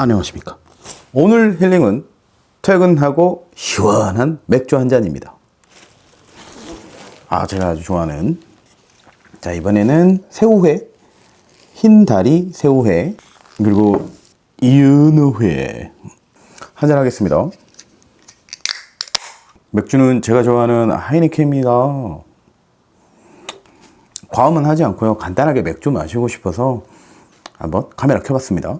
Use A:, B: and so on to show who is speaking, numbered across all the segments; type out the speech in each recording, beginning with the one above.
A: 안녕하십니까. 오늘 힐링은 퇴근하고 시원한 맥주 한 잔입니다. 아, 제가 아주 좋아하는. 자, 이번에는 새우회, 흰다리 새우회, 그리고 이은우회. 한 잔 하겠습니다. 맥주는 제가 좋아하는 하이니켄입니다. 과음은 하지 않고요. 간단하게 맥주 마시고 싶어서 한번 카메라 켜봤습니다.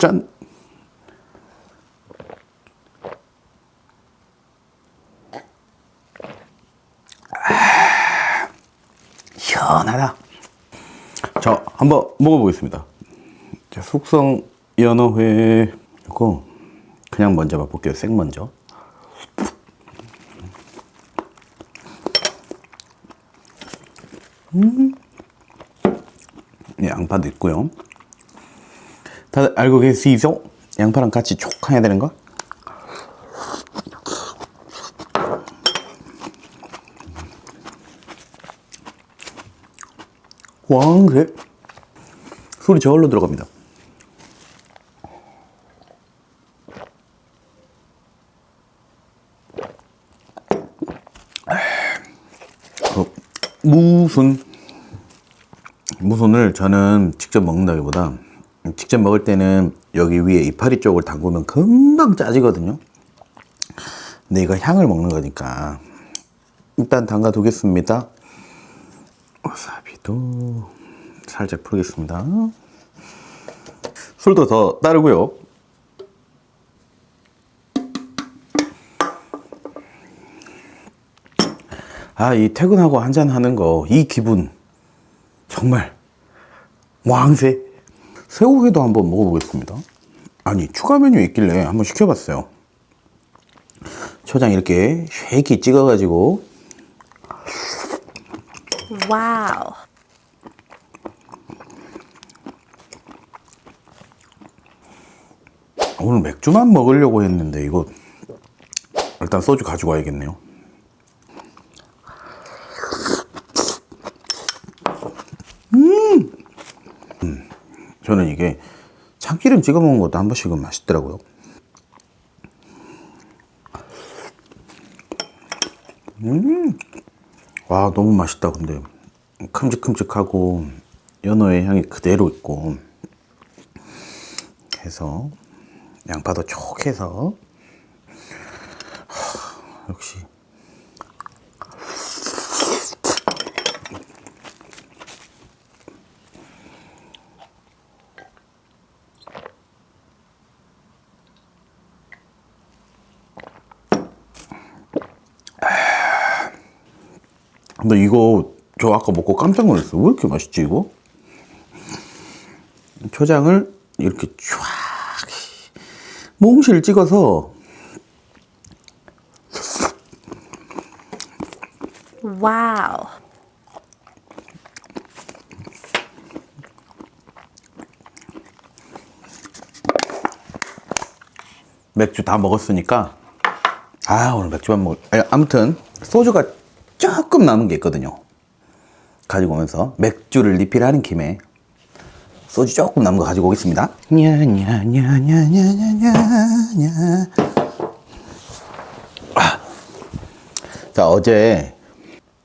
A: 짠! 아, 시원하다. 자, 한번 먹어보겠습니다. 자, 숙성 연어회 이거 그냥 먼저 맛볼게요. 생 먼저. 네, 양파도 있고요. 다들 알고 계시죠? 양파랑 같이 촉 해야 되는 거? 왕색 소리 저절로 들어갑니다. 어, 무순 무순을 저는 직접 먹는다기보다 직접 먹을 때는 여기 위에 이파리 쪽을 담그면 금방 짜지거든요. 근데 이거 향을 먹는 거니까 일단 담가 두겠습니다. 와사비도 살짝 풀겠습니다. 술도 더 따르고요. 아, 이 퇴근하고 한잔 하는 거, 이 기분, 정말, 왕새. 새우회도 한번 먹어보겠습니다. 아니, 추가 메뉴 있길래 한번 시켜봤어요. 초장 이렇게 쉐이키 찍어가지고,
B: 와우.
A: 오늘 맥주만 먹으려고 했는데, 이거, 일단 소주 가지고 와야겠네요. 저는 이게 참기름 찍어 먹는 것도 한 번씩은 맛있더라고요. 음, 와 너무 맛있다. 근데 큼직큼직하고 연어의 향이 그대로 있고 해서 양파도 촉 해서 하, 역시 근데 이거 저 아까 먹고 깜짝 놀랐어요. 왜 이렇게 맛있지 이거? 초장을 이렇게 쫙 몽실 찍어서
B: 와우.
A: 맥주 다 먹었으니까 아 오늘 맥주만 먹을 아니, 아무튼 소주가 조금 남은 게 있거든요. 가지고 오면서 맥주를 리필하는 김에 소주 조금 남은 거 가지고 오겠습니다. 냐냐냐냐냐냐냐 아. 자 어제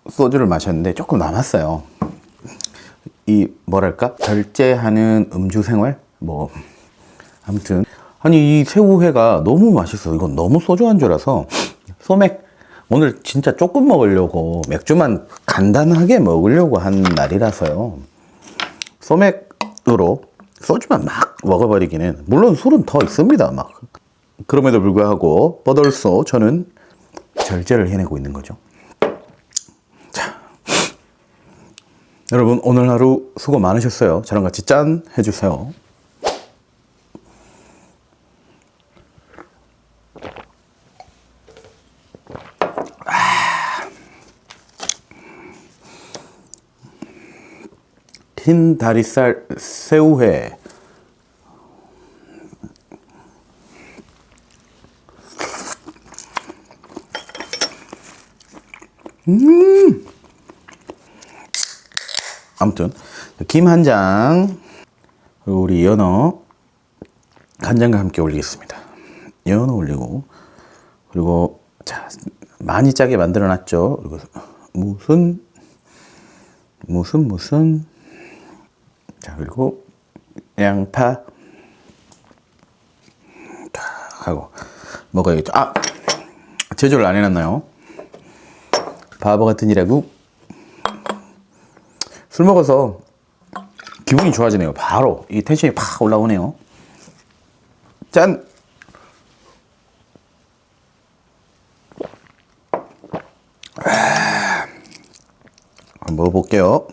A: 소주를 마셨는데 조금 남았어요. 이 뭐랄까? 결제하는 음주 생활? 뭐 아무튼. 아니 이 새우회가 너무 맛있어. 이건 너무 소주 안주라서 소맥 오늘 진짜 조금 먹으려고 맥주만 간단하게 먹으려고 한 날이라서요. 소맥으로 소주만 막 먹어버리기는 물론 술은 더 있습니다. 막. 그럼에도 불구하고 뻗을소 저는 절제를 해내고 있는 거죠. 자. 여러분 오늘 하루 수고 많으셨어요. 저랑 같이 짠 해주세요 흰 다리살 새우회 음 아무튼 김 한 장 그리고 우리 연어 간장과 함께 올리겠습니다. 연어 올리고 그리고 자 많이 짜게 만들어 놨죠. 그리고 무슨 무슨 무슨 자 그리고 양파 탁 하고 먹어야겠죠. 아 제조를 안 해놨나요? 바보 같은 이라고 술 먹어서 기분이 좋아지네요. 바로 이 텐션이 팍 올라오네요. 짠! 아, 먹어볼게요.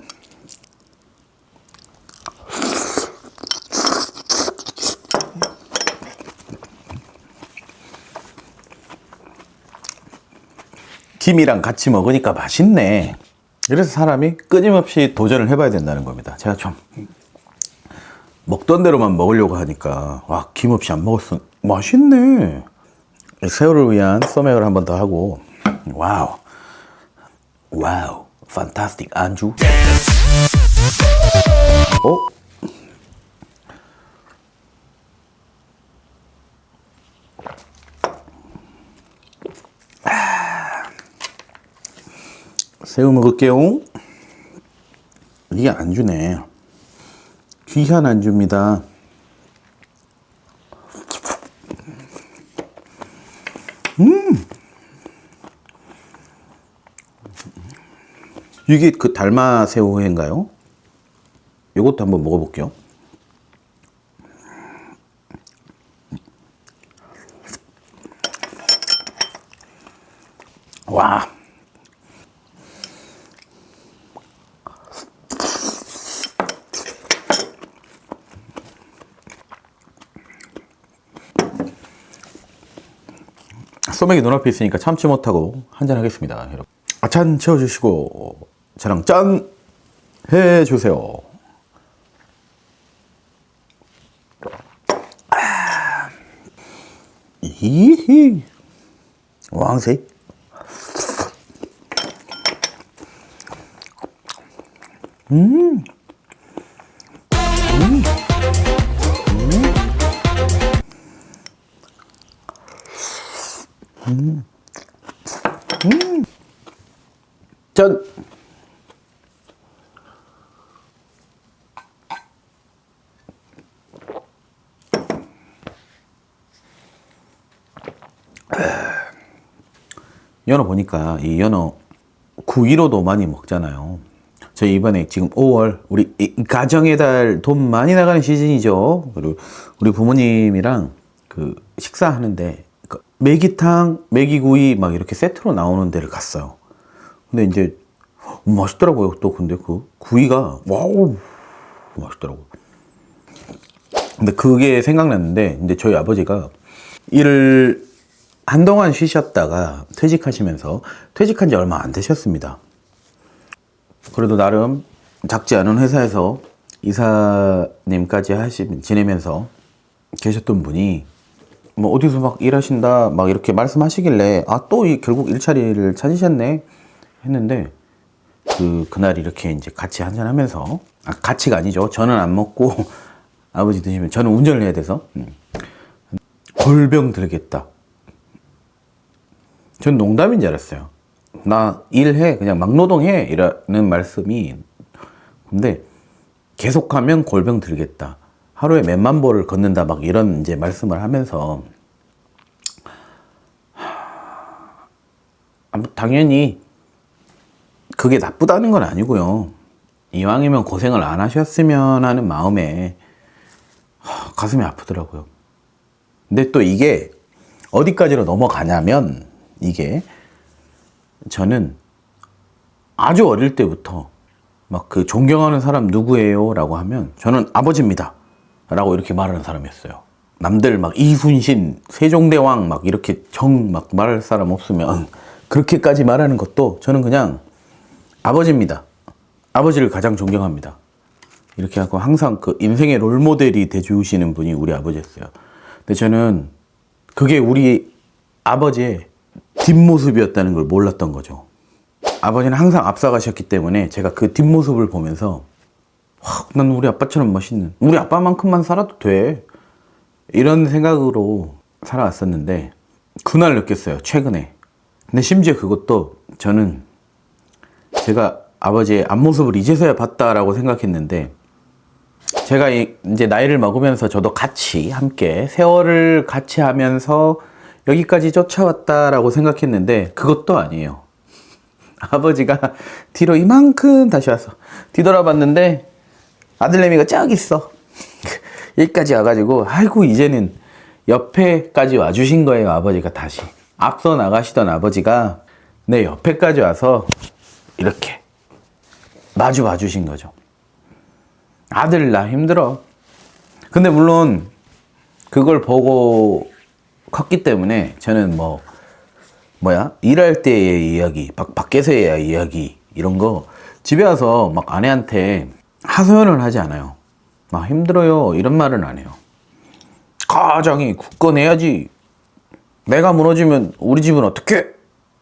A: 김이랑 같이 먹으니까 맛있네. 그래서 사람이 끊임없이 도전을 해봐야 된다는 겁니다. 제가 좀 먹던 대로만 먹으려고 하니까 와 김 없이 안 먹었어 맛있네 새우를 위한 소맥을 한 번 더 하고 와우 와우 판타스틱 안주 어? 새우 먹을게요 이게 안주네 귀한 안주입니다. 음! 이게 그 달마 새우회인가요? 이것도 한번 먹어볼게요. 와. 소맥이 눈앞에 있으니까 참지 못하고 한잔 하겠습니다, 여러분. 아찬 채워주시고 저랑 짠 해주세요. 아. 이히 왕 새. 짠. 연어 보니까 이 연어 구이로도 많이 먹잖아요. 저희 이번에 지금 5월 우리 이 가정의 달 돈 많이 나가는 시즌이죠. 그리고 우리 부모님이랑 그 식사하는데 그 메기탕, 메기구이 막 이렇게 세트로 나오는 데를 갔어요. 근데 이제 맛있더라고요. 또 근데 그 구이가 와우 맛있더라고. 근데 그게 생각났는데 이제 저희 아버지가 일을 한동안 쉬셨다가 퇴직하시면서 퇴직한 지 얼마 안 되셨습니다. 그래도 나름 작지 않은 회사에서 이사님까지 하시 지내면서 계셨던 분이 뭐 어디서 막 일하신다 막 이렇게 말씀하시길래 아또이 결국 일자리를 찾으셨네 했는데 그 그날 이렇게 이제 같이 한잔 하면서 아 같이가 아니죠. 저는 안 먹고 아버지 드시면 저는 운전을 해야 돼서. 음. 골병 들겠다. 전 농담인 줄 알았어요. 나 일해 그냥 막노동해 이라는 말씀이. 근데 계속하면 골병 들겠다 하루에 몇만 보를 걷는다 막 이런 이제 말씀을 하면서 하, 당연히 그게 나쁘다는 건 아니고요. 이왕이면 고생을 안 하셨으면 하는 마음에 하, 가슴이 아프더라고요. 근데 또 이게 어디까지로 넘어가냐면 이게 저는 아주 어릴 때부터 막 그 존경하는 사람 누구예요? 라고 하면 저는 아버지입니다. 라고 이렇게 말하는 사람이었어요. 남들 막 이순신, 세종대왕 막 이렇게 정 막 말할 사람 없으면 그렇게까지 말하는 것도 저는 그냥 아버지입니다. 아버지를 가장 존경합니다. 이렇게 하고 항상 그 인생의 롤 모델이 돼주시는 분이 우리 아버지였어요. 근데 저는 그게 우리 아버지의 뒷모습이었다는 걸 몰랐던 거죠. 아버지는 항상 앞서가셨기 때문에 제가 그 뒷모습을 보면서 와, 난 우리 아빠처럼 멋있는 우리 아빠만큼만 살아도 돼 이런 생각으로 살아왔었는데 그날 느꼈어요. 최근에. 근데 심지어 그것도 저는 제가 아버지의 앞모습을 이제서야 봤다라고 생각했는데 제가 이- 이제 나이를 먹으면서 저도 같이 함께 세월을 같이 하면서 여기까지 쫓아왔다라고 생각했는데 그것도 아니에요. 아버지가 뒤로 이만큼 다시 왔어. 뒤돌아봤는데 아들내미가 쫙 있어. 여기까지 와가지고 아이고 이제는 옆에까지 와주신 거예요 아버지가 다시. 앞서 나가시던 아버지가 내 옆에까지 와서 이렇게 마주 와주신 거죠. 아들 나 힘들어. 근데 물론 그걸 보고 컸기 때문에 저는 뭐 뭐야 일할 때의 이야기, 밖, 밖에서의 이야기 이런 거 집에 와서 막 아내한테 하소연을 하지 않아요. 막 힘들어요 이런 말은 안 해요. 가장이 굳건해야지. 내가 무너지면 우리 집은 어떻게?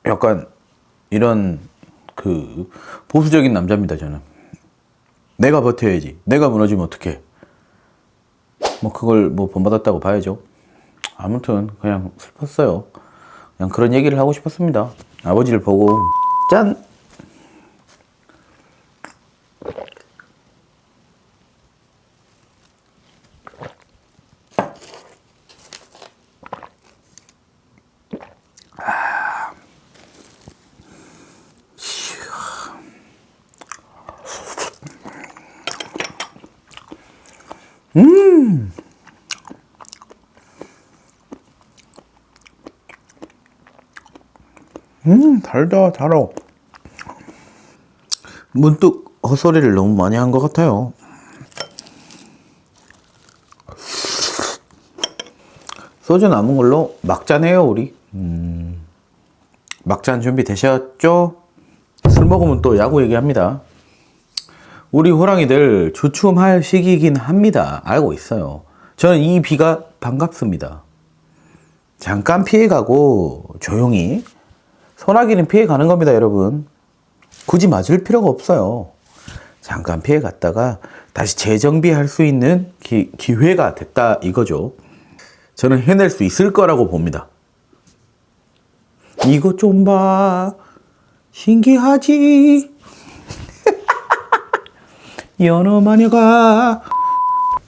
A: 약간 이런 그 보수적인 남자입니다 저는. 내가 버텨야지. 내가 무너지면 어떡해. 뭐 그걸 뭐 본받았다고 봐야죠. 아무튼 그냥 슬펐어요. 그냥 그런 얘기를 하고 싶었습니다. 아버지를 보고 짠. 음 달다 달아. 문득 헛소리를 너무 많이 한 것 같아요. 소주 남은 걸로 막잔해요 우리. 음, 막잔 준비 되셨죠? 술 먹으면 또 야구 얘기합니다. 우리 호랑이들 주춤할 시기이긴 합니다. 알고 있어요. 저는 이 비가 반갑습니다. 잠깐 피해가고 조용히 소나기는 피해 가는 겁니다, 여러분. 굳이 맞을 필요가 없어요. 잠깐 피해 갔다가 다시 재정비할 수 있는 기, 기회가 됐다 이거죠. 저는 해낼 수 있을 거라고 봅니다. 이것 좀 봐. 신기하지? 연어 마녀가.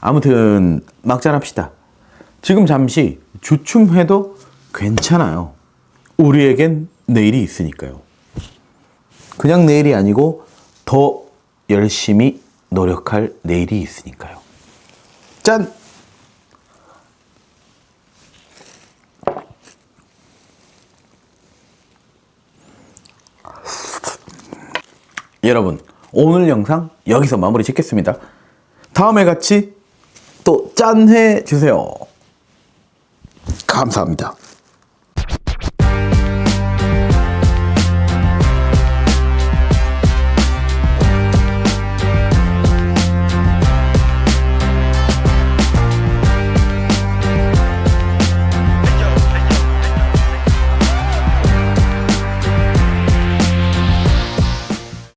A: 아무튼, 막잔합시다. 지금 잠시 주춤해도 괜찮아요. 우리에겐 내일이 있으니까요. 그냥 내일이 아니고 더 열심히 노력할 내일이 있으니까요. 짠! 여러분, 오늘 영상 여기서 마무리 짓겠습니다. 다음에 같이 또 짠 해 주세요. 감사합니다.